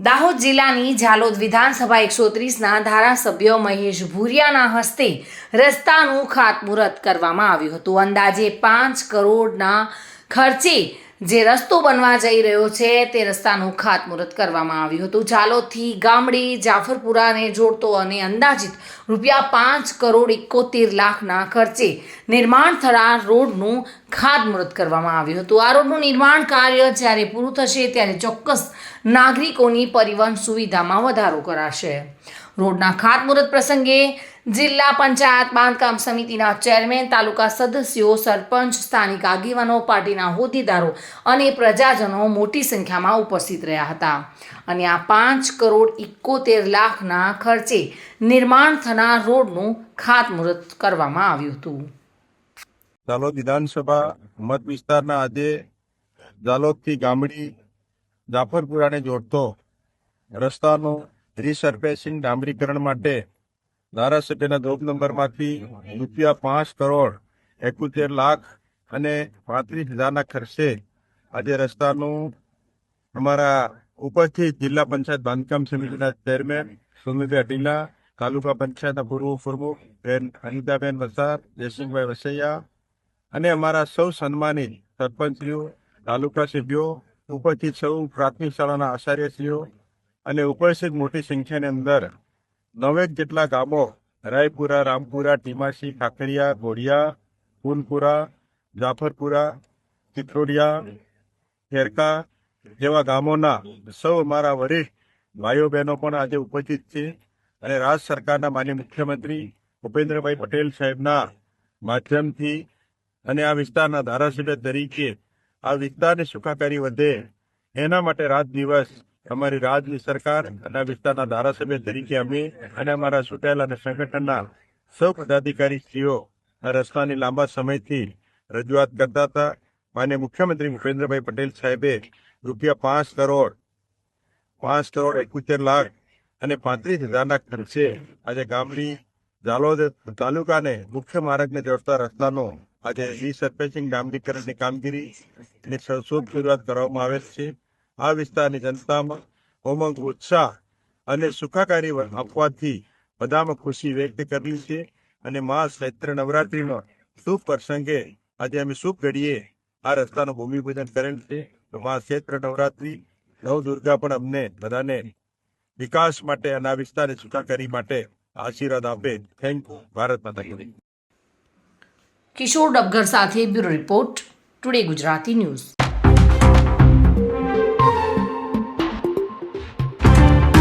દાહોદ જિલ્લાની ઝાલોદ વિધાનસભા એકસો ત્રીસના ધારાસભ્ય મહેશ ભૂરિયાના હસ્તે રસ્તાનું ખાતમુહૂર્ત કરવામાં આવ્યું હતું. અંદાજે પાંચ કરોડના ખર્ચે જે રસ્તો બનવા જઈ રહ્યો છે તે રસ્તાનું ખાતમુહૂર્ત કરવામાં આવ્યું હતું. ઝાલોથી ગામડી, જાફરપુરાને જોડતો અને અંદાજિત રૂપિયા પાંચ કરોડ એકોતેર લાખના ખર્ચે નિર્માણ થનાર રોડનું ખાતમુહૂર્ત કરવામાં આવ્યું હતું. આ રોડનું નિર્માણ કાર્ય જ્યારે પૂરું થશે ત્યારે ચોક્કસ નાગરિકોની પરિવહન સુવિધામાં વધારો કરાશે. રોડના ખાતમુહૂર્ત પ્રસંગે જિલ્લા પંચાયત બાંધકામ સમિતિના ચેરમેન, તાલુકા સદસ્યો, સરપંચ, સ્થાનિક આગેવાનો, પાર્ટીના હોદ્દેદારો અને પ્રજાજનો મોટી સંખ્યામાં ઉપસ્થિત રહ્યા હતા. અને આ પાંચ કરોડ ઇકોતેર લાખના ખર્ચે નિર્માણ થનાર રોડનું ખાતમુહૂર્ત કરવામાં આવ્યું હતું. ઝાલોદ વિધાનસભા મત વિસ્તારના આજે ઝાલોદથી ગામડી જાફરપુરાને જોડતો રસ્તાનું રીસર્ફેસિંગ ડામરીકરણ માટે ધારાસભ્યના જોબ નંબરમાંથી રૂપિયા પાંચ કરોડ, એકોતેર લાખ અને પાંત્રીસ હજારના ખર્ચે આજે રસ્તાનું અમારા ઉપસ્થિત જિલ્લા પંચાયત બાંધકામ સમિતિના ચેરમેન સુમિતભાઈ અટીલા તાલુકા પંચાયતના પૂર્વ પ્રમુખ બેન અનિતાબેન વસાર, જયસિંહભાઈ વસૈયા અને અમારા સૌ સન્માનિત સરપંચશ્રીઓ, તાલુકા સભ્યો ઉપસ્થિત સૌ પ્રાથમિક શાળાના આચાર્યશ્રીઓ અને ઉપસ્થિત મોટી સંખ્યાની અંદર નવેક જેટલા ગામો, રાયપુરા, રામપુરા, ટીમાસી, ખાખરિયા ઘોડિયા કુનપુરા જાફરપુરા ચિત્રોડિયા ખેરકા જેવા ગામોના સૌ અમારા વરિષ્ઠ ભાઈઓ બહેનો પણ આજે ઉપસ્થિત છે અને રાજ્ય સરકારના માન્ય મુખ્યમંત્રી ભૂપેન્દ્રભાઈ પટેલ સાહેબના માધ્યમથી અને આ વિસ્તારના ધારાસભ્ય તરીકે આ વિસ્તારની સુખાકારી વધે એના માટે રાત દિવસ અમારી રાજ્ય સરકાર અને વિસ્તારના ધારાસભ્ય તરીકે અમે અને અમારા ચૂંટાયેલા અને સંગઠનના સૌ પદાધિકારી શ્રીઓ રસ્તાની લાંબા સમયથી રજૂઆત કરતા હતા. માન્ય મુખ્યમંત્રી ભૂપેન્દ્રભાઈ પટેલ સાહેબે રૂપિયા પાંચ કરોડ પાંચ કરોડ એકોતેર લાખ અને પાંત્રીસ હજારના ખર્ચે આજે ગામડી ઝાલોદ તાલુકાને મુખ્ય માર્ગને જોડતા રસ્તાનો આજે રીસર્ફેસિંગ ડામરીકરણની કામગીરી શોધ શરૂઆત કરવામાં આવેલ છે. આ વિસ્તારની જનતામાં ઉમંગ ઉત્સાહ અને સુખાકારી આપવાથી બધામાં ખુશી વ્યક્ત કરવી છે અને મા ચૈત્ર નવરાત્રીનો શુભ પ્રસંગે આજે અમે શુભ ઘડીએ આ રસ્તાનું ભૂમિપૂજન કરેલ છે. તો મા ચૈત્ર નવરાત્રી નવ દુર્ગા પણ અમને બધાને વિકાસ માટે અને આ વિસ્તારની સુખાકારી માટે આશીર્વાદ આપે. થેન્ક યુ ભારત માતા કી કિશોર ડબગર સાથે bureau report today Gujarati news.